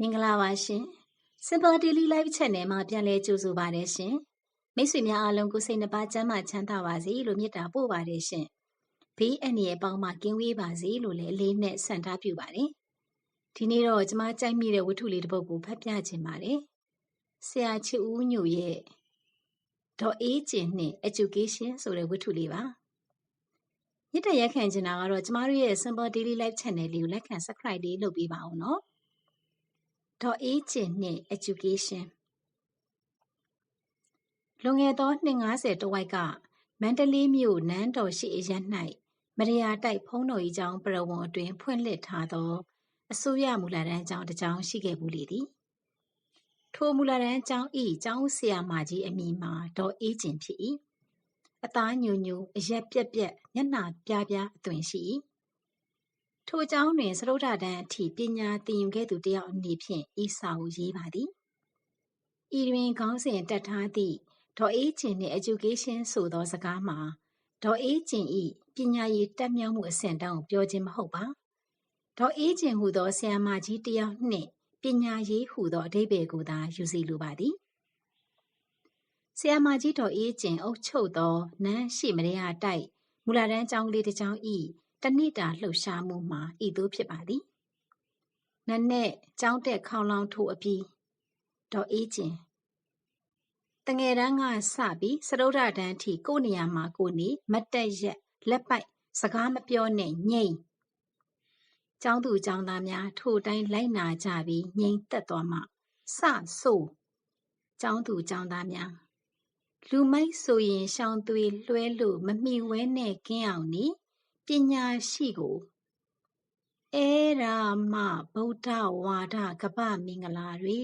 မင်္ဂလာပါရှင် Simple Daily Life Channel မှာပြန်လည်ကြိုဆိုပါရရှင်မိတ်ဆွေများအားလုံးကိုစိတ်နှပါကျမ်းမာချမ်းသာပါစေလို့မေတ္တာပို့ပါတယ်ရှင်ဘေးအန္တရာယ်ပေါင်းမှကင်းဝေးပါစေလို့လည်းအလေးနဲ့ဆန္ဒပြုပါတယ်ဒီနေ့တော့ကျွန်မကြိုက်မိတဲ့ဝတ္ထုလေးတစ်ပုဒ်ကိုဖတ်ပြခြင်းပါတယ်ဆရာချစ်ဦးညိုရဲ့ဒေါ်အေးကျင်နှင့် education ဆိုတဲ့ဝတ္ထုလေးပါမြစ်တရက်ခံချင်တာကတော့ကျမတို့ရဲ့ Simple Daily Life Channel လေးကိုလက်ခံ Subscribe လေးလုပ်ပေးပါအောင်နော် ဒေါ်အေးကျင်နှင့် education လွန်ခဲ့သောနှစ်90တဝိုက်ကမန္တလေးမြို့နန်းတော်ရှိအရ၌မရယာတိုက်ဖုံးတော်ကြီးကျောင်းပရဝုံအတွင်ဖွင့်လှစ်ထားသောအစိုးရမူလတန်းကျောင်းတစ်ကျောင်းရှိခဲ့ဘူးလေသည်ထိုမူလတန်းကျောင်းဤကျောင်းဆရာမကြီးအမိမှာဒေါ်အေးကျင်ဖြစ်၏အသားညိုညိုအရက်ပြက်ပြက်မျက်နှာပြားပြားအသွင်ရှိ၏ ထိုကျောင်းတွင်စရုဒ္ဓတန်းအထိ ပညာသင်ယူခဲ့သူတယောက်အနေဖြင့် ဤစာကိုရေးပါသည် ဤတွင် ခေါင်းစဉ်တက်ထားသည့် ဒေါ်အေးကျင်နှင့် education ဆိုသောစကားမှာ ဒေါ်အေးကျင်ဤပညာရည်တက်မြောက်မှုအဆင့်တောင်ပြောခြင်းမဟုတ်ပါ ဒေါ်အေးကျင်ဟူသော ဆရာမကြီးတယောက်နှင့် ပညာရေးဟူသော အဓိပ္ပာယ်ကိုသာ ယူစီလိုပါသည် ဆရာမကြီးဒေါ်အေးကျင်အုပ်ချုပ်သော နန်းရှိမရရတိုက် မူလာတန်းကျောင်းကလေးတစ်ကျောင်း ဤတနေ့တာလှုပ်ရှားမှုမှာဤသို့ဖြစ်ပါသည်နတ်နဲ့ကျောင်းတက်ခေါလောင်းထိုးအပြီးဒေါ်အေးကျင်တငယ်တန်းကစပြီးစရုဒ္ဓတန်းထိကိုနေရာမှာကိုနေမတ်တက်ရက်လက်ပိုက်စကားမပြောနဲ့ငိမ့်ကျောင်းသူကျောင်းသားများထိုတိုင်းလိုက်နာကြပြီးငိမ့်သက်သွားမှစဆိုးကျောင်းသူကျောင်းသားများလူမိုက်ဆိုရင်ရှောင်းသွေးလွှဲလို့မမိဝဲနဲ့ကင်းအောင်နေ ပညာရှိကိုအဲရာမဗုဒ္ဓဝါဒကပ္ပမင်္ဂလာတွေ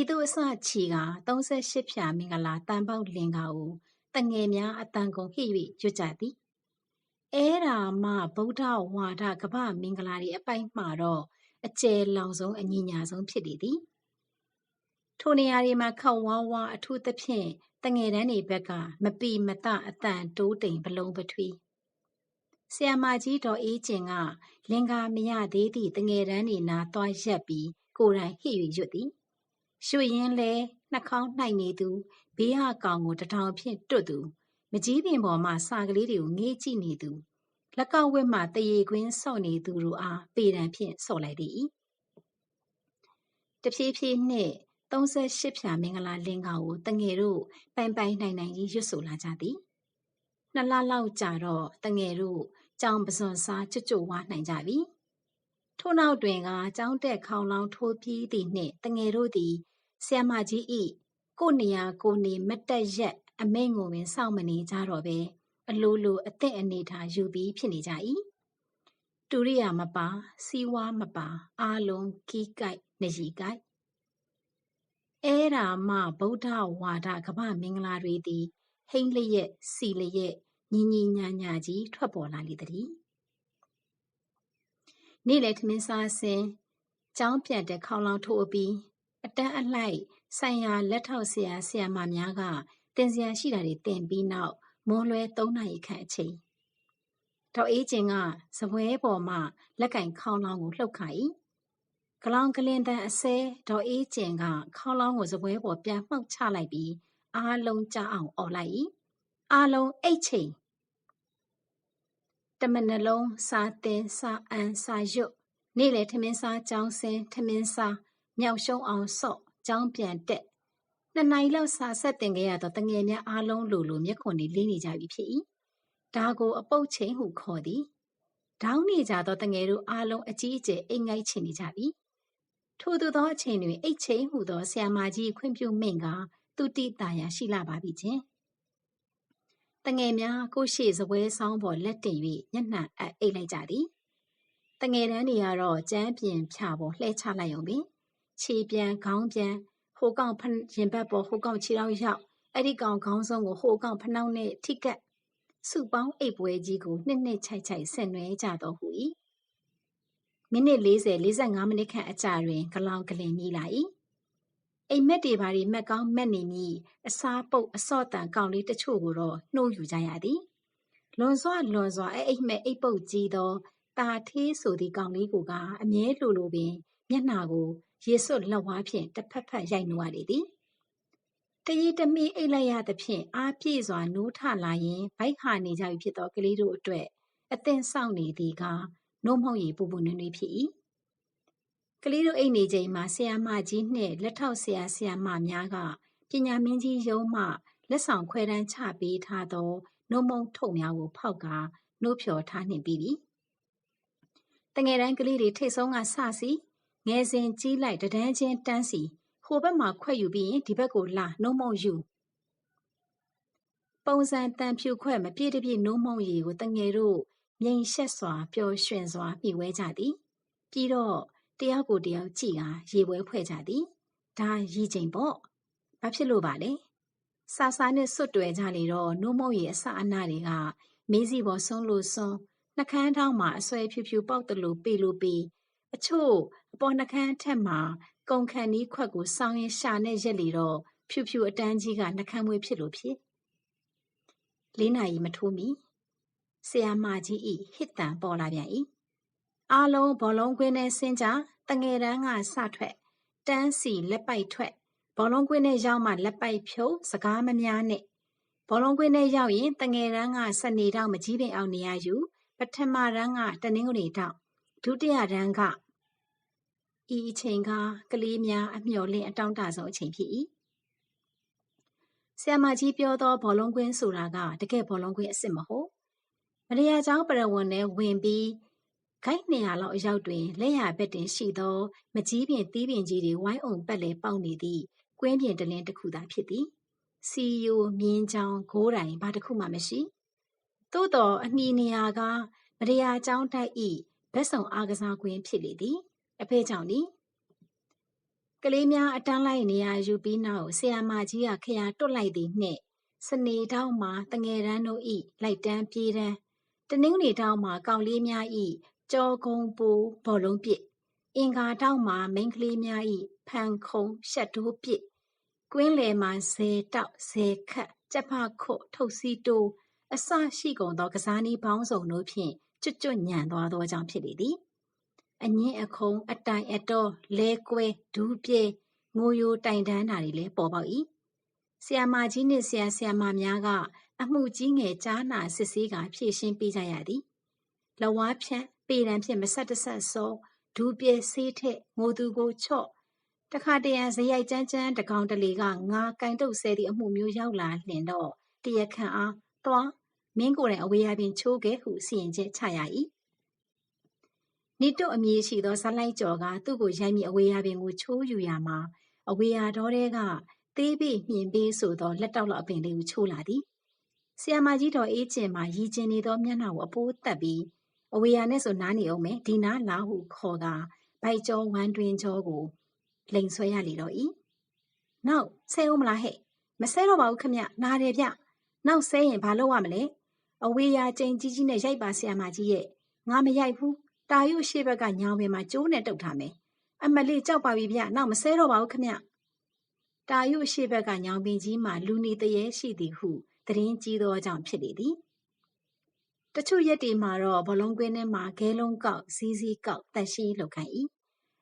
ဤသို့အစချီက38ဖြာမင်္ဂလာတန်ပေါက်လင်္ကာကိုတငယ်များအတန်ကုန်ဟစ်၍ရွတ်ကြသည်အဲရာမဗုဒ္ဓဝါဒကပ္ပမင်္ဂလာတွေအပိုက်မှာတော့အကျယ်လောင်ဆုံးအညီညာဆုံးဖြစ်နေသည်ထိုနေရာတွေမှာခောက်ဝါးဝါအထူးသဖြင့်တငယ်တန်းတွေဘက်ကမပီမတအတန်တိုးတိမ်ဘလုံးပထွေး ဆရာမကြီးဒေါ်အေးကျင်က လင်္ကာမရသေးသည့်တငယ်တန်းနေနာသွားရက်ပြီး ကိုယ်တိုင်ဟစ်၍ရွတ်သည်ရွှေရင်လဲနှာခေါင်းနှိုက်နေသူဘေးဟကောင်ကိုတထောင်ဖြင့်တွတ်သူမကြီးပင်ပေါ်မှစာကလေးတွေကိုငေးကြည့်နေသူလက်ကောက်ဝက်မှတရေကွင်းဆော့နေသူတို့အားပေတံဖြင့်ဆော့လိုက်သည်တဖြည်းဖြည်းနှင့်38ဖြာမင်္ဂလာလင်္ကာကိုတငယ်တို့ပိုင်ပိုင်နိုင်နိုင်ကြီးရွတ်ဆိုလာကြသည်နှစ်လလောက်ကြာတော့တငယ်တို့ ကြောင်ပစွန်စားကျွတ်ကျွတ်ဝါနိုင်ကြပြီထို့နောက်တွင်ကကြောင်းတက်ခေါင်လောင်းထိုးပြီးသည့်နှင့်တငယ်တို့သည်ဆရာမကြီးဤကိုနေရာကိုနေမတက်ရက်အမိန့်ကိုပင်စောင့်မနေကြတော့ပဲအလိုလိုအသက်အနေထားယူပြီးဖြစ်နေကြ၏တူရိယာမပါစီဝါမပါအာလုံးကီးကိုက်နရီကိုက်အဲရာမဗုဒ္ဓဝါဒကမ္ဘာမင်္ဂလာတွေသည်ဟိမ့်လျက်စီလျက် ညီညီညာညာကြီးထွက်ပေါ်လာလေသည်နေ့လေထမင်းစားစင်ကျောင်းပြန်တဲ့ခေါလောင်ထိုးအပြီးအတန်းအလိုက်ဆိုင်ရာလက်ထောက်ဆရာဆရာမများကတင်စရာရှိတာတွေတင်ပြီးနောက်မွန်လွဲ3နာရီခန့်အချိန်ဒေါက်အေးကျင်ကစပွဲပေါ်မှလက်ကင်ခေါလောင်းကိုလှုပ်ခါ၏ကလောင်ကလင်တန်အစဲဒေါ်အေးကျင်ကခေါလောင်းကိုစပွဲပေါ်ပြန်မှောက်ချလိုက်ပြီးအားလုံးကြအောင်អော်လိုက်၏အားလုံးအိတ်ချိန် တမနှလုံးစာသင်စာအန်စာရွတ်နေ့လေထမင်းစားကြောင်းစင်ထမင်းစားမြောက်ရှုံးအောင်ဆော့ကြောင်းပြန်တက်နှစ်နိုင်လောက်စာဆက်တင်ခဲ့ရတော့တငယ်များအားလုံးလိုလိုမျက်ခွန်တွေလင်းနေကြပြီဖြစ်၏ဒါကိုအပုတ်ချိန်ဟုခေါ်သည်ဒေါင်းနေကြသောတငယ်တို့အားလုံးအကြီးအကျယ်အိမ်ငိုက်ချင်နေကြပြီထို့သူသောအချိန်တွင်အိတ်ချိန်ဟုသောဆရာမကြီးခွင့်ပြုမိန့်ကသူတိတာယာရှိလာပါပြီချင်း တငယ်များကိုရှိစပွဲဆောင်ပေါ်လက်တင်၍မျက်နှာအပ်အိတ်လိုက်ကြသည်တငယ်တန်းတွေကတော့ကျမ်းပြင်ဖြာပေါ်လှဲချလိုက်အောင်ပင်ခြေပြန်ခေါင်းပြန်ဟိုကောင်ရင်ဘတ်ပေါ်ဟိုကောင်ခြေထောက်ရောက်အဲ့ဒီကောင်ခေါင်းဆုံးကိုဟိုကောင်ဖနှောင်းနဲ့ထိကတ်စုပေါင်းအိတ်ပွဲကြီးကိုနှစ်နှစ်ချိုက်ချိုက်ဆင်နွှဲကြတော့ဟူ၏မိနစ်40 45မိနစ်ခန့်အကြာတွင်ဂလောင်ကလင်မြည်လာ၏ အိမ်မက်တွေဘာတွေမက်ကောင်းမက်နေမည်အစားပုတ်အစော့တန်ကောင်လေးတချို့ကိုတော့နှိုးယူကြရသည်လွန်စွာလွန်စွာအဲ့အိမ်မက်အိပ်ပုတ်ကြီးသောတာထေးဆိုသည့်ကောင်လေးကိုကအမြဲလိုလိုပင် မျက်နှာကို ရေစွတ်လက်ဝါးဖြင့်တစ်ဖက်ဖက်ရိုက်နိုးရလေသည်တရီတမီအိတ်လိုက်ရသဖြင့်အားပြည့်စွာနိုးထလာရင်ဘိုက်ခါနေကြပြီဖြစ်သောကလေးတို့အတွက်အသင်ဆောင်နေသည်ကနို့မှုန့်ရီပူပူနွေ့နွေ့ဖြစ်၏ ကလေးတို့အိတ်နေချိန်မှာဆရာမကြီးနှင့်လက်ထောက်ဆရာဆရာမများကပညာမင်းကြီးရုံးမှလက်ဆောင်ခွဲတန်းချပေးထားသောနှုတ်မုံထုပ်များကိုဖောက်ကာနှုတ်ဖြော်ထားနှင့်ပြီးပြီ။တငယ်တန်းကလေးတွေထိတ်ဆုံးကစစီငယ်စဉ်ကြီးလိုက်တဒန်းချင်းတန်းစီဟိုဘက်မှာခွက်ယူပြီးရင်ဒီဘက်ကိုလာနှုတ်မုံယူပုံစံတန်ဖြူခွက်မပြည့်တပြည့်နှုတ်မုံရီကိုတငယ်တို့မြိန်ရှက်စွာပျော်ရွှင်စွာမိဝဲကြသည်ပြီးတော့ တယောက်ကိုတယောက်ကြည့်ကရေပွဲဖွဲ့ကြသည်ဒါရည်ချိန်ပေါ့ဘာဖြစ်လို့ပါလဲဆာဆာနဲ့စွတ်တွယ်ကြလေတော့နှုတ်မုံရီအစအနတွေကမေးစီပေါ်ဆုံးလို့ဆုံးနှကန်းထောင်းမှာအဆွဲဖြူဖြူပေါက်တလို့ပေလို့ပေအချို့အပေါ်နှကန်းထက်မှာကုံခန့်နီးခွက်ကိုစောင်းရင်ရှာနဲ့ရက်လေတော့ဖြူဖြူအတန်းကြီးကနှကန်းမွေးဖြစ်လို့ဖြစ်လေးနာရီမထိုးမီဆရာမကြီးဤဟစ်တံပေါ်လာပြန်၏ အားလုံးဘောလုံးကွင်းနဲ့ဆင်းကြတငယ်တန်းကစထွက်တန်းစီလက်ပိုက်ထွက်ဘောလုံးကွင်းနဲ့ရောက်မှလက်ပိုက်ဖြုတ်စကားမများနဲ့ဘောလုံးကွင်းထဲရောက်ရင်တငယ်တန်းကစနေတောင်မကြီးပင်အောင်နေရယူပထမတန်းကတနင်္ဂနွေတောင်ဒုတိယတန်းကဤအချိန်ကကလေးများအမျှော်လင့်အတောင့်တဆုံးအချိန်ဖြစ်၏ဆရာမကြီးပြောသောဘောလုံးကွင်းဆိုတာကတကယ်ဘောလုံးကွင်းအစ်စ်မဟုတ်မရယာကျောင်းပရဝဏ်နဲ့ဝင်ပြီး ခိုက်200လောက်အရောက်တွင်လက်ရဘက်တင်ရှိသော မကြီးပင်သီးပင်ကြီးတွေဝိုင်းအောင်ပတ်လဲပေါက်နေသည့်ကွင်းပြင်တလင်းတစ်ခုသာဖြစ်သည်စီယိုမြင်းချောင်းဂိုးတိုင်ဘာတစ်ခုမှမရှိသို့တော်အနှီနေရာကမရယာကျောင်းတိုက်ဤဘက်ဆောင်အားကစားကွင်းဖြစ်လေသည်အဖေကြောင့်နီကလေးများအတန်းလိုက်နေရယူပြီးနောက်ဆရာမကြီးကခရာတွတ်လိုက်သည်နှင့်စနေတောင်းမှာတငယ်တန်းတို့ဤလိုက်တန်းပြေးတန်းတနင်္ဂနွေတောင်းမှာကောင်လေးများဤ ကြောကုံပူဘောလုံးပစ်အင်္ဂါတောင်းမှာမိန်းကလေးများဤဖန်ခုံရှက်တိုးပစ်ကွင်းလယ်မှာဇေတောက်ဇေခတ်ကြက်ဖခုတ်ထုတ်စီတိုးအစရှိကုန်သောကစားနည်းပေါင်းစုံတို့ဖြင့်ကျွတ်ကျွတ်ညံသွားသောကြောင့်ဖြစ်လေသည်အငင်းအခုံအတိုင်အတော်လဲကွဲဒူးပြေငိုယိုတိုင်တန်းတာတွေလည်းပေါ်ပေါက်၏ဆရာမကြီးနှင့်ဆရာဆရာမများကအမှုကြီးငယ်ကြားနာစစ်ဆေးကဖြည့်ရှင်းပေးကြရသည်လဝါဖြန့် ပေတံဖြင့်မဆက်တဆက်စောဒူးပြေဆေးထက်ငိုသူကိုချော့တခါတရံဇရိုက်ကြမ်းကြမ်းတကောင်တလေကငါကင်တုတ်ဆဲသည့်အမှုမျိုးရောက်လာလင်တော့တရခန့်အားသွားမင်းကိုယ်တိုင်အဝေးရပင်ချိုးခဲ့ဟုစီရင်ချက်ချရ၏နိတုအမည်ရှိသောဇလိုက်ကျော်ကသူ့ကိုရိုက်မိအဝေးရပင်ကိုချိုးယူရမှာအဝေးရတော်တဲကသေးပေမြင်ပေးဆိုသောလက်တောက်လောက်အပင်လေးကိုချိုးလာသည်ဆီယမာကြီးတော်အေးကျင်မှာရည်ကျင်နေသောမျက်နှာကိုအပိုးတက်ပြီး အဝေးရနဲ့ဆိုနားနေအောင်မယ်ဒီနားလာဟုခေါ်ကဘိုက်ကျော်ဝမ်းတွင်ကျော်ကိုလိန်ဆွဲရလေတော့ဤနောက်ဆဲအောင်မလားဟဲ့မဆဲတော့ပါဘူးခမနားတယ်ဗျနောက်ဆဲရင်ဘာလုပ်ရမလဲအဝေးရကျိန်ကြီးကြီးနဲ့ရိုက်ပါဆရာမကြီးရဲ့ငါမရိုက်ဘူးတာယုရှေ့ဘက်ကညောင်ပင်မှာကျိုးနဲ့တုတ်ထားမယ်အမလေးကြောက်ပါပြီဗျနောက်မဆဲတော့ပါဘူးခမတာယုရှေ့ဘက်ကညောင်ပင်ကြီးမှာလူနေတရေရှိသည်ဟုသတင်းကြီးသောကြောင့်ဖြစ်လေသည် တချို့ရက်တွေမှာတော့ဘလုံးကွင်းထဲမှာဂဲလုံးကောက်ဇီးဇီးကောက်တက်ရှိလောက်ခိုင်း၏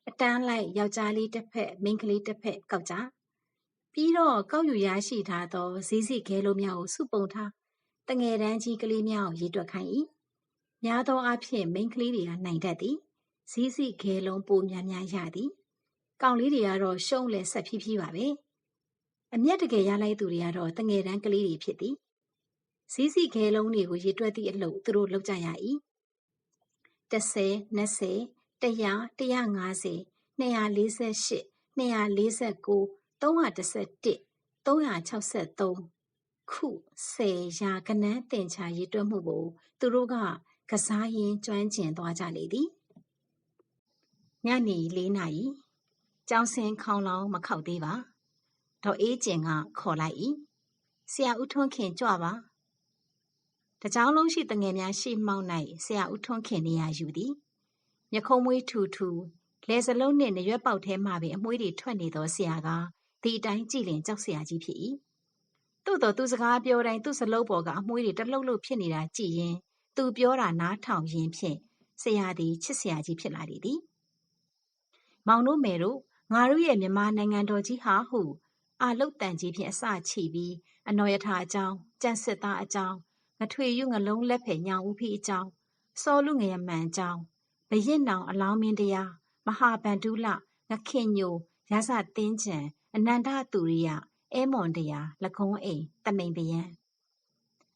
အတန်းလိုက်ယောက်ျားလေးတစ်ဖက်မိန်းကလေးတစ်ဖက်ကောက်ကြပြီးတော့ကောက်ယူရရှိထားသောဇီးစီခဲလုံးများကိုစုပုံထားတငယ်တန်းကြီးကလေးများကိုရေတွက်ခိုင်း၏များသောအားဖြင့်မိန်းကလေးတွေကနိုင်တတ်သည်ဇီးစီခဲလုံးပိုများများရသည်ကောင်လေးတွေကတော့ရှုံးလဲဆက်ဖြည်းဖြည်းပါပဲအမျက်တကယ်ရလိုက်သူတွေကတော့တငယ်တန်းကလေးတွေဖြစ်သည် ဇီးစီခဲလုံးတွေကိုရေတွက်သည့်အလုပ်သူတို့လုပ်ကြရ၏30 20 100 150 248 249 311 312 313 4ခု10ရာကနန်းတင်ချာရည်တွက်မှုကိုသူတို့ကကစားရင်းကျွမ်းကျင်သွားကြလေသည်ညနေ၄နာရီကျောင်းစင်ခေါင်လောင်းမခောက်သေးပါဒေါ်အေးကျင်ကခေါ်လိုက်၏ဆရာဦးထွန်းခင်ကြွပါ တကြောင်လုံးရှိတငယ်များရှိမှောက်၌ဆရာဦးထွန်းခင်နေရာယူသည်မျက်ခုံးမွေးထူထူလယ်စလုံးနှင့်နရွက်ပေါက်ထဲမှပင်အမွှေးတွေထွက်နေသောဆရာကဒီအတိုင်းကြည့်လင်ကြောက်စရာကြီးဖြစ်၏သို့တော်သူစကားပြောတိုင်းသူ့စလုံးပေါ်ကအမွှေးတွေတလှုပ်လှုပ်ဖြစ်နေတာကြည့်ရင်သူပြောတာနားထောင်ရင်းဖြင့်ဆရာသည်ချစ်ဆရာကြီးဖြစ်လာလေသည်မောင်တို့မယ်တို့ငါတို့ရဲ့မြန်မာနိုင်ငံတော်ကြီးဟာဟုအာလုတ်တန်ကြီးဖြင့်အစချီပြီးအနော်ရထာအကြောင်းကြံစစ်သားအကြောင်း ငထွေယူငလုံးလက်ဖယ်ညောင်ဦးဖီအကြောင်းစောလူငရမှန်အကြောင်းဘရင်နောင်အလောင်းမင်းတရားမဟာဗန္ဓုလငခင်ညိုရာဇတင်းချံအနန္တသူရိယအဲမွန်တရားလကုံးအိမ်တမိန်ပယံ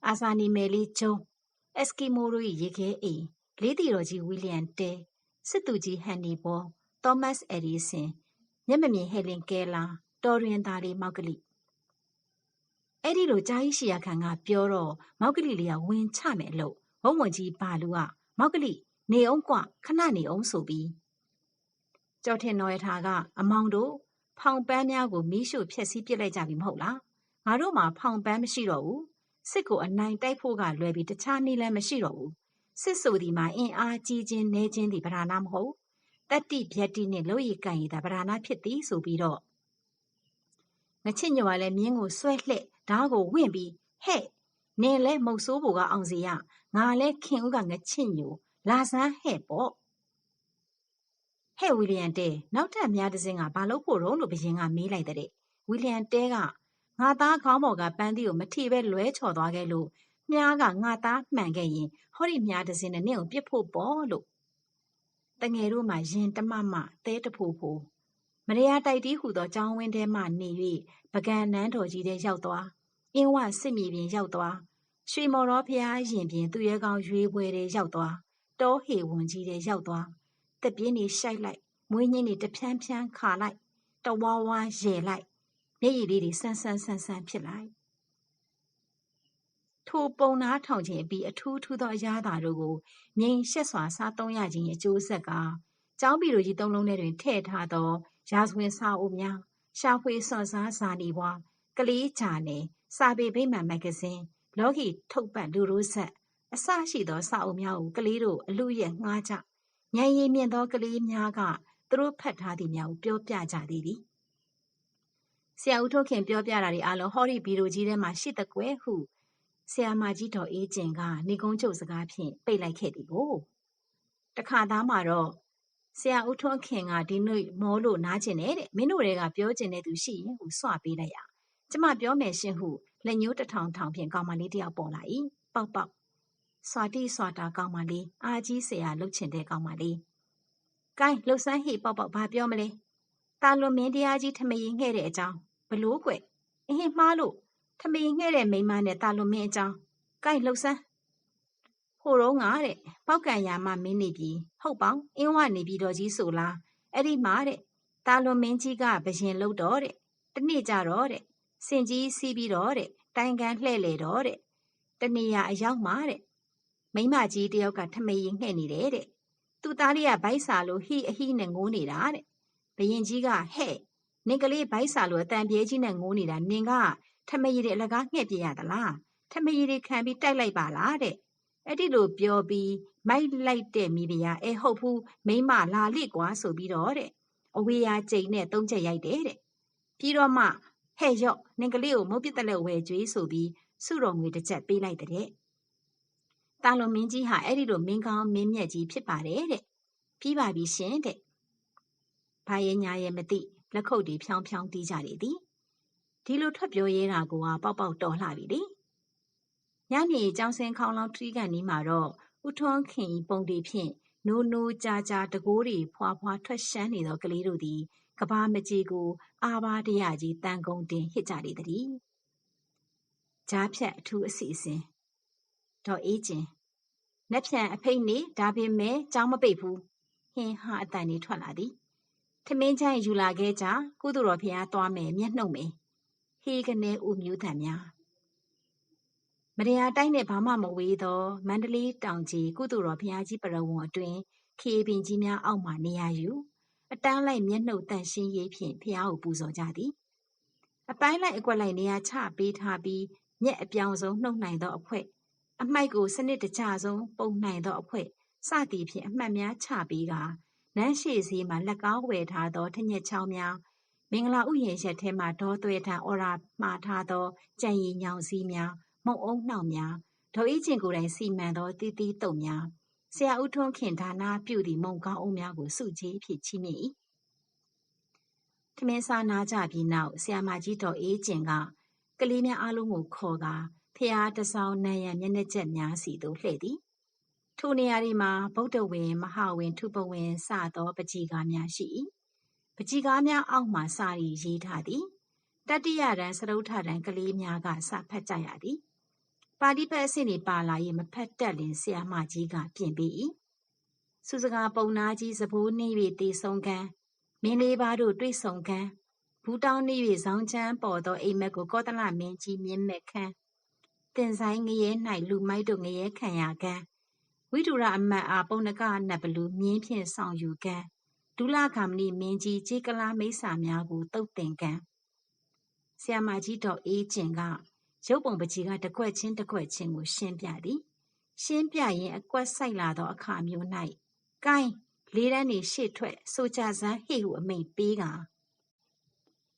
အာဇာနီမယ်လေးကျုံအက်စကီမိုတို့၏ရေခဲအိမ်လေးတီတော်ကြီးဝီလျံတဲစစ်သူကြီးဟန်နီဘောသောမတ်အက်ဒီဆင်မျက်မမြင်ဟဲလင်ကဲလာတော်ရင်သားလေးမောက်ကလိ အဲ့ဒီလိုကြာကြီးရှိရခံကပြောတော့မောက်ကလေးလေးကဝင်ချမယ်လို့ဝုံဝင်ကြီးဘာလူကမောက်ကလေးနေအောင်ကွခဏနေအောင်ဆိုပြီးကြော်ထင်တော်ရထာကအမောင်တို့ဖောင်ပန်းများကိုမီးရှို့ဖျက်ဆီးပစ်လိုက်ကြပြီမဟုတ်လားငါတို့မှာဖောင်ပန်းမရှိတော့ဘူးစစ်ကိုအနိုင်တိုက်ဖို့ကလွယ်ပြီးတခြားနည်းလမ်းမရှိတော့ဘူးစစ်ဆိုဒီမှာအင်အားကြီးခြင်းနေခြင်းဒီဗရာဏမဟုတ်တတ္တိဗျတ္တိနဲ့လို့ရကန်ရတာဗရာဏဖြစ်သည်ဆိုပြီးတော့ငချစ်ညော်ကလည်းမြင်းကိုဆွဲလှက် ဓားကိုဝင့်ပြီးဟဲ့နင်လဲမုတ်ဆိုးဘူကအောင်စီရငါလဲခင်ဦးကငချစ်ညိုလာစမ်းဟဲ့ပေါ့ဟဲ့ဝီလျံတဲနောက်ထပ်များတစ်စင်းကဘာလို့ဖို့တော့လို့ဘရင်ကမေးလိုက်တဲ့ဝီလျံတဲကငါသားခေါင်းပေါ်ကပန်းသီးကိုမထီပဲလွဲချော်သွားခဲ့လို့မြားကငါသားမှန်ခဲ့ရင်ဟောဒီမြားတစ်စင်းနဲ့နင့်ကိုပြစ်ဖို့ပေါ့လို့တငယ်တို့မှရင်တမမသဲတဖို့ဖို့ မရယာတိုက်တီးဟူသောចောင်းဝင်းထဲမှနေ၍ပကံနန်းတော်ကြီးထဲရောက်သွားအင်းဝစစ်မြေပြင်ရောက်သွားရွှေမော်တော်ဖျားရင်ပြင်သူရဲကောင်းရွေးပွဲတွေရောက်သွားတောဟေဝန်ကြီးတွေရောက်သွားတက်ပြင်းနေရှိုက်လိုက်မွေးညင်းနေတဖြန်းဖြန်းခါလိုက်တဝါဝါရဲလိုက်မျက်ရည်လေးတွေဆန်းဆန်းဆန်းဆန်းဖြစ်လိုက်ထိုပုံနာထောင်ခြင်းအပြီးအထူးထူးသောအရာသာတို့ကိုငြိမ်ရှက်စွာစားသုံးရခြင်းရဲ့အကျိုးဆက်ကကျောင်းပြည်တို့ကြီးသုံးလုံးထဲတွင်ထည့်ထားသော ရာဇဝင်စာအုပ်များရှာဖွေစွန့်စားစာနီပွားကလေးဂျာနယ်စာပေဗိမာန်မဂ္ဂဇင်းလောကီထုတ်ပတ်လူရိုးဆက်အစရှိသောစာအုပ်များကိုကလေးတို့အလူရဲ့ငှားကြဉာဏ်ရည်မြင့်သောကလေးများကသူတို့ဖတ်ထားသည်များကိုပြောပြကြသည်သည်ဆရာဦးထုတ်ခင်ပြောပြတာတွေအားလုံးဟောဒီဗီဒီယိုကြီးထဲမှာရှိတဲ့ကွယ်ဟုဆရာမကြီးတော်အေးကျင်ကနေကုန်းချုပ်စကားဖြင့်ပိတ်လိုက်ခဲ့သည်ကိုတခါသားမှာတော့ ဆရာဦးထွန်းခင်ကဒီနေ့မောလို့နားကျင်တယ်တဲ့မင်းတို့တွေကပြောကျင်တဲ့သူရှိရင်ဟူစွပေးလိုက်ရကျမပြောမယ်ရှင်ဟုလက်ညှိုးတထောင်ထောင်ဖြင့်ကောင်မလေးတယောက်ပေါ်လာ၏ပေါက်ပေါက်စွာတိစွာတာကောင်မလေးအာကြီးဆရာလှုပ်ချင်တဲ့ကောင်မလေးကိုင်းလှုပ်ဆန်းဟိပေါက်ပေါက်ဘာပြောမလဲတာလွန်မင်းတရားကြီးထမရင်ငှဲ့တဲ့အကြောင်းဘလို့ကွအင်းမှားလို့ထမရင်ငှဲ့တဲ့မိမနဲ့တာလွန်မင်းအကြောင်းကိုင်းလှုပ်ဆန်း ဟိုတော့ငါတဲ့ပောက်ကန်ရာမမင်းနေပြီဟုတ်ပေါင်းအင်းဝနေပြီတော်ကြီးဆိုလားအဲ့ဒီမှာတဲ့တာလွန်မင်းကြီးကဘယင်လှုပ်တော့တဲ့တနေ့ကြတော့တဲ့စင်ကြီးစီးပြီးတော့တဲ့တိုင်ကန်လှဲ့လေတော့တဲ့တနေရအရောက်မှာတဲ့မိမကြီးတယောက်ကထမေရင်ငှဲ့နေတယ်တဲ့သူ့သားလေးကဘိုက်စာလို့ဟိအဟိနဲ့ငိုးနေတာတဲ့ဘယင်ကြီးကဟဲ့နင်ကလေးဘိုက်စာလို့အတန်ပြဲကြီးနဲ့ငိုးနေတာနင်ကထမေရည်အလကားငှဲ့ပြရသလားထမေရည်ခံပြီးတိုက်လိုက်ပါလားတဲ့ အဲ့ဒီလိုပြောပြီးမိုက်လိုက်တဲ့မိဖုရားအဲဟုတ်ဘူးမိမလာလိကွာဆိုပြီးတော့တဲ့အဝေးရာကျိန်နဲ့သုံးချက်ရိုက်တယ်တဲ့ပြီးတော့မှဟဲ့ရော့နင်ကလေးကိုမုတ်ပြစ်တက်လက်ဝဲကျွေးဆိုပြီးစုတော်ငွေတစ်ချက်ပေးလိုက်တဲ့တာလွန်မင်းကြီးဟာအဲ့ဒီလိုမင်းကောင်းမင်းမြတ်ကြီးဖြစ်ပါတယ်တဲ့ပြီးပါပြီရှင်တဲ့ဘာရဲ့ညာရဲ့မသိလက်ခုပ်တွေဖြောင်းဖြောင်းတီးကြတယ်သည်ဒီလိုထွက်ပြောရဲတာကိုကပေါက်ပေါက်တော်လှပြီလေ ညနေကျောင်းစင်းခေါင်းလောင်းထီးကန်နီးမှာတော့ဦးထွန်းခင်ပုံတီဖြင့်နိုးနိုးကြာကြာတကိုးတွေဖွာဖွာထွက်ရှမ်းနေသောကလေးတို့သည်ကဘာမကြီးကို အာဘာတရကြီးတန်ကုန်တင်ဟစ်ကြလေသည်ကြားဖြတ်အထူးအစီအစဉ်ဒေါ်အေးကျင်နှက်ဖြန်အဖိတ်နေဒါပေမဲ့ကြောင်းမပိတ်ဘူးဟင်းဟာအတန်နေထွက်လာသည်ထမင်းချိုင်ယူလာခဲ့ကြကုသိုလ်တော်ဖျားသွားမယ်မျက်နှုတ်မယ်ဟေးကနေဦးမျိုးတံများ မရယာတိုင်းနဲ့ဘာမှမဝေးသော မန္တလေးတောင်ကြီးကုသိုလ်တော်ဘုရားကြီးပရဝုံအတွင်ခေပင်ကြီးများအောက်မှနေရာယူ အတန်းလိုက်မျက်နှုတ်တန့်ရှင်းရေးဖြင့်ဘုရားကိုပူဇော်ကြသည်အပိုင်းလိုက်အကွက်လိုက်နေရာချပေးထားပြီးမျက်အပြောင်ဆုံးနှုတ်နိုင်သောအဖွဲအမိုက်ကိုစနစ်တကျဆုံးပုံနိုင်သောအဖွဲစသည်ဖြင့်အမှတ်များချပေးကနန်းရှိစည်းမှလက်ကောင်းဝယ်ထားသောထညက်ချောင်းများမင်္ဂလာဥယျာဉ်ရက်ထဲမှဒေါ်သွဲထံအော်ရာမှားထားသောကြံရည်ညောင်စည်းများ မုံအုံနှောင်များဒေါ်အေးကျင်ကိုယ်တိုင်စီမံသောတီးတီးတုံများဆရာဦးထွန်းခင်ဒါနာပြုသည့်မုံကောင်းအုံးများကိုစုကြည်ဖြစ်ချီးမြှင့်၏မင်းစားနာကြပြီးနောက်ဆရာမကြီးတော်အေးကျင်ကကလေးများအားလုံးကိုခေါ်ကာဖျားတစောင်းနံရံမျက်နှာချက်များစီသို့လှည့်သည်ထိုနေရာဒီမှာဗုဒ္ဓဝင်မဟာဝင်ထုပဝင်စသောပကြီကားများရှိ၏ပကြီကားများအောက်မှစာရီရေးထားသည်တတိယတန်းစရုထတန်းကလေးများကစဖတ်ကြရသည် ပါဠိဖတ်အဆင့်တွေပါလာ၍မဖတ်တတ်လင်ဆရာမကြီးကပြင်ပေး၏စုစကားပုံနာကြီးစပိုးနှင်း၍တေဆုံးကန်းမင်းလေးပါးတို့တွေ့ဆုံကန်းဘူးတောင်းနှ၍ဇောင်းချမ်းပေါ်သောအိမ်မက်ကိုကောသလမင်းကြီးမြင့်မဲ့ခန်းတင်ဆိုင်ငရဲ၌လူမိုက်တို့ငရဲခံရကန်းဝိတုရအမတ်အားပုံနကနတ်ဘလူမြင်းဖြင့်ဆောင်ယူကန်းဒုလခမဏိမင်းကြီးကြေကလာမိစ္ဆာများကိုတုတ်တင်ကန်းဆရာမကြီးတော်အေးကျင်က ရုပ်ပုံပကြီးကတကွက်ချင်းတကွက်ချင်းကိုရှင်းပြသည်ရှင်းပြရင်အကွက်ဆိုင်လာသောအခါမျိုး၌ကိုင်းလေးတန်းနေရှေ့ထွက်ဆိုကြစမ်းဟေ့ဟုအမိန်ပေးက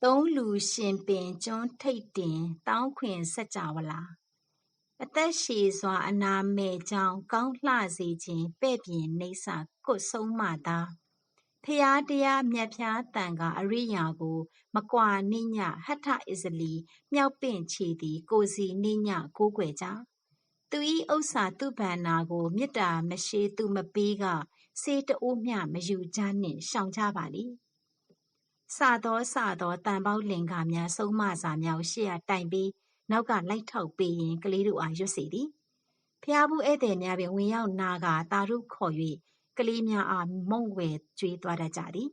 သုံးလူရှင်ပင်ကျွန်းထိတ်တင်တောင်းခွင်ဆက်ကြဝလားအသက်ရှည်စွာအနာမဲ့ကြောင်းကောင်းလှစေခြင်းပဲ့ပြင်နေစာကွတ်ဆုံးမှသာ ဖျားတရားမြတ်ဖျားတန်ကအရိယာကို မကွာနိညဟထအစ္စလီမြောက်ပင့်ချေသည် ကိုစီနိညကိုးကွယ်ကြသူဤဥစ္စာသူဗန္နာကိုမေတ္တာမရှိသူမပေးကဆေးတအိုးမျှမယူကြနှင့်ရှောင်ကြပါလိစသောစသောတန်ပေါက်လင်္ကာများဆုံးမစာများရှေ့ရတိုင်ပြီးနောက်ကလိုက်ထောက်ပေးရင်ကလေးတို့အားရွတ်စေသည်ဖျားဘူးဧည့်သည်များပင်ဝင်ရောက်နာကတာရုခေါ်၍ ကလေးများအားမုံဝဲကျွေးသွားတတ်ကြသည်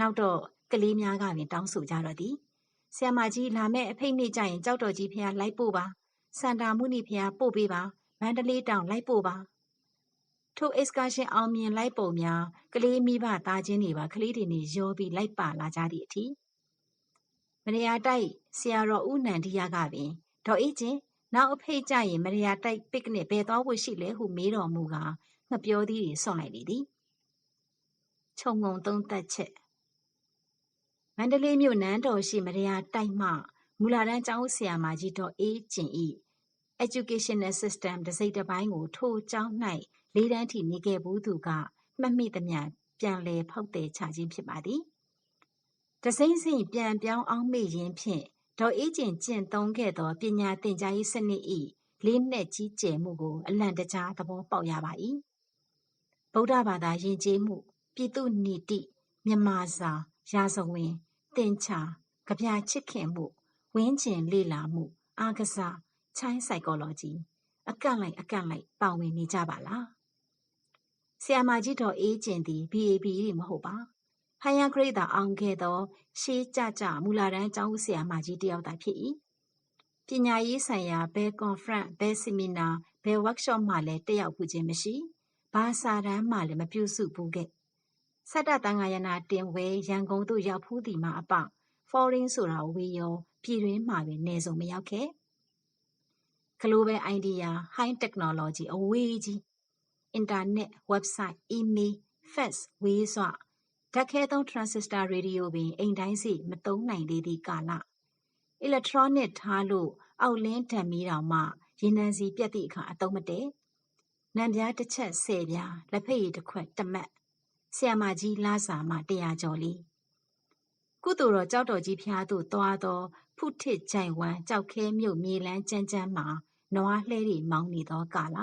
နောက်တော့ကလေးများကပင်တောင်းဆိုကြတော့သည်ဆရာမကြီးလာမဲ့အဖိတ်နေကြရင်ကြောက်တော်ကြီးဖျားလိုက်ပို့ပါစန္ဒာမှုနိဖျားပို့ပေးပါမန္တလေးတောင်လိုက်ပို့ပါထို excursion အောင်မြင်လိုက်ပုံများကလေးမိဘသားချင်းတွေပါကလေးတွေနေရောပြီးလိုက်ပါလာကြသည့်အထိမရယာတိုက်ဆရာတော်ဦးနန္ဒီယကပင်ဒေါ်အေးချင်းနောက်အဖိတ်ကြရင်မရယာတိုက်ပစ်ကနစ်ဘယ်သွားဖို့ရှိလဲဟုမေးတော်မူက ငှပြောသည်တွေဆွန့်လိုက်လေသည်ခြုံငုံသုံးသက်ချက်မန္တလေးမြို့နန်းတော်ရှိမရယာတိုက်မှမူလာတန်းကျောင်းဆရာမကြီးတော်အေးကျင်ဤ educational system တစိမ့်တစ်ပိုင်းကိုထိုကျောင်း၌လေးတန်းထိနေခဲ့ဘူးသူကမှတ်မိသမျှပြန်လည်ဖောက်တယ်ချခြင်းဖြစ်ပါသည်တစိမ့်စိမ့်ပြန်ပြောင်းအောင်မေ့ရင်းဖြင့်ဒေါ်အေးကျင်ကျင့်သုံးခဲ့သောပညာသင်ကြားရေးစနစ်၏လေးနက်ကြီးကျယ်မှုကိုအလန့်တကြားသဘောပေါက်ရပါ၏ ဗုဒ္ဓဘာသာယဉ်ကျေးမှုပြည်သူနီတိမြမာစာရာဇဝင်တင်ချာကြပြချစ်ခင်မှုဝင်းကျင်လေ့လာမှုအာကစား child psychology အကန့်လိုက်အကန့်လိုက်ပါဝင်နေကြပါလားဆရာမကြီးတော်အေးကျင်သည် BAB မဟုတ်ပါဟိုင်ယာဂရိတ်သာအောင်ခဲ့သော ရှေးကြကြမူလာတန်းကျောင်းဆရာမကြီးတယောက်သာဖြစ်၏ပညာရေးဆိုင်ရာဘယ် conference ဘယ် seminar ဘယ် workshop မှလည်းတက်ရောက်ဘူးခြင်းမရှိ ဘာစာတမ်းမှလည်းမပြုစုဘူးခဲ့စတ္တတန်ဃာယနာတင်ဝဲရန်ကုန်သို့ရောက်ဖူးသည်မှာအပ foreign ဆိုတာဝေရောပြည်တွင်းမှာပင်နေစုံမရောက်ခဲ့ global idea high technology အဝေးကြီး internet website email fax ဝေးစွဓာတ်ခဲသုံး transistor radio ပင်အိမ်တိုင်းစီမသုံးနိုင်သေးသည့်ကာလ electronic ထားလို့အောက်လင်းဓာတ်မီးတောင်မှရေနံစီပြတ်သည့်အခါအသုံးမတည့် နံပြားတစ်ချက်ဆယ်ပြားလက်ဖက်ရည်တစ်ခွက်တမတ်ဆရာမကြီးလာစာမှ100ကျော်လေးကုသိုလ်တော်ကြောက်တော်ကြီးဖျားသို့သွားသော ဖုထစ်ကြိုင်ဝမ်းကြောက်ခဲမြုပ်မြေလန်းကြမ်းကြမ်းမှာနွားလှဲတွေမောင်းနေသောကာလ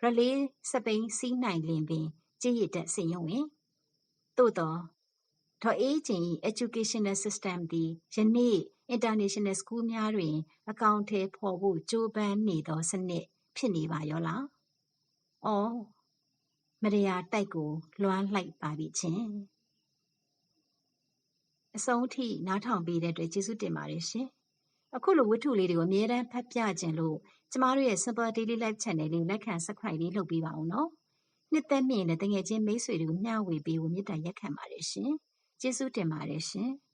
ရလေးစပိန်စီးနိုင်လင်ပင်ကြည်ရတဲ့စင်ရုံဝင်သို့သောဒေါ်အေးကျင် educational system သည်ယနေ့ international school များတွင် အကောင့်ထဲဖော်ဖို့ကြိုးပမ်းနေသောစနစ်ဖြစ်နေပါရောလား။ အော်မရယာတိုက်ကို လွမ်းလိုက်ပါပြီချင်း။အဆုံးထိနားထောင်ပေးတဲ့အတွက်ကျေးဇူးတင်ပါတယ်ရှင်။အခုလိုဝတ္ထုလေးတွေကိုအမြဲတမ်းဖတ်ပြခြင်းလို့ကျမတို့ရဲ့ Simple Daily Life Channel လေးကိုလက်ခံ Subscribe လေးလုပ်ပေးပါဦးနော်။နှစ်သက်မြင့်တဲ့တငယ်ချင်းမိတ်ဆွေတွေကိုမျှဝေပေးဖို့မေတ္တာရက်ခံပါတယ်ရှင်။ကျေးဇူးတင်ပါတယ်ရှင်။